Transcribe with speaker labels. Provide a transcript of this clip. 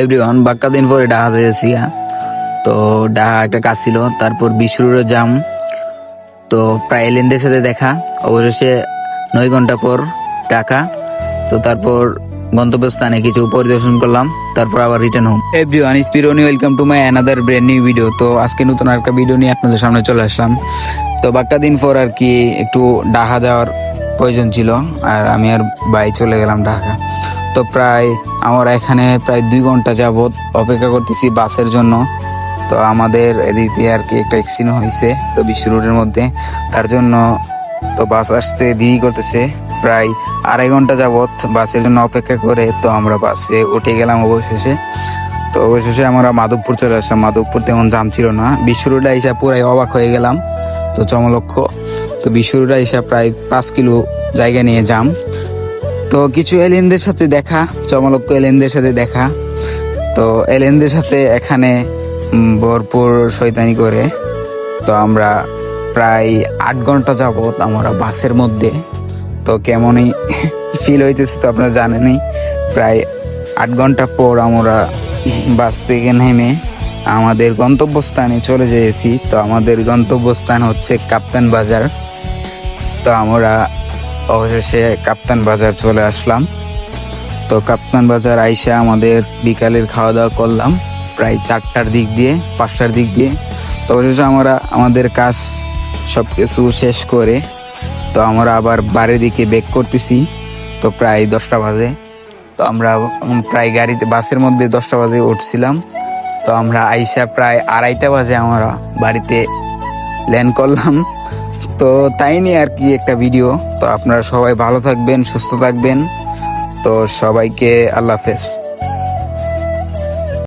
Speaker 1: Everyone বাক্কা দিন পরে ডাহা যেয়েছি তো ডাহা একটা কাজ ছিল, তারপর বিশুরের জাম তো প্রায় এলেনদের সাথে দেখা, অবশেষে নয় ঘণ্টা পর টাকা তো তারপর গন্তব্যস্থানে কিছু পরিদর্শন করলাম, তারপর আবার return home everyone স্পিরোনি welcome to my another brand new video তো আজকে নতুন একটা ভিডিও নিয়ে আপনাদের সামনে চলে আসলাম। তো বাক্কা দিন পর আর কি একটু ডাহা যাওয়ার প্রয়োজন ছিল, আর আমি আর বাই চলে গেলাম ঢাকা। তো প্রায় আমরা এখানে প্রায় দুই ঘণ্টা যাবৎ অপেক্ষা করতেছি বাসের জন্য। তো আমাদের এদিক দিয়ে আর কি একটা অ্যাক্সিডেন্ট হয়েছে, তো বিশ্ব রোডের মধ্যে। তার জন্য তো বাস আসতে দেরি করতেছে। প্রায় আড়াই ঘণ্টা যাবৎ বাসের জন্য অপেক্ষা করে তো আমরা বাসে উঠে গেলাম অবশেষে। তো অবশেষে আমরা মাধবপুর চলে আসলাম। মাধবপুর তেমন জাম ছিল না। বিশ্ব রোডে এসে পুরাই অবাক হয়ে গেলাম। তো চমলক্ষ, তো বিশ্ব রোডে এসে প্রায় পাঁচ কিলো জায়গা নিয়ে যাম তো কিছু এলিয়েনদের সাথে দেখা চমলক্ষ এলিয়েনদের সাথে দেখা। তো এলিয়েনদের সাথে এখানে ভরপুর শয়তানি করে। তো আমরা প্রায় আট ঘণ্টা যাবত আমরা বাসের মধ্যে। তো কেমনই ফিল হইতেছে তো আপনারা জানেনই, প্রায় আট ঘণ্টা পর আমরা বাস থেকে নেমে আমাদের গন্তব্যস্থানে চলে যেয়েছি। তো আমাদের গন্তব্যস্থান হচ্ছে কাপ্তান বাজার। তো আমরা অবশেষে কাপ্তান বাজার চলে আসলাম। তো কাপ্তান বাজার আইসা আমাদের বিকালের খাওয়া দাওয়া করলাম, প্রায় চারটার দিক দিয়ে, পাঁচটার দিক দিয়ে। তো অবশেষে আমরা, আমাদের কাজ সব কিছু শেষ করে, তো আমরা আবার বাড়ির দিকে বেক করতেছি, তো প্রায় দশটা বাজে। তো আমরা প্রায় গাড়িতে, বাসের মধ্যে দশটা বাজে উঠছিলাম। তো আমরা আইসা প্রায় আড়াইটা বাজে আমরা বাড়িতে ল্যান্ড করলাম। তো তাই নিয়ে আর কি একটা ভিডিও তো আপনারা সবাই ভালো থাকবেন, সুস্থ থাকবেন। তো সবাইকে আল্লাহ হাফেজ।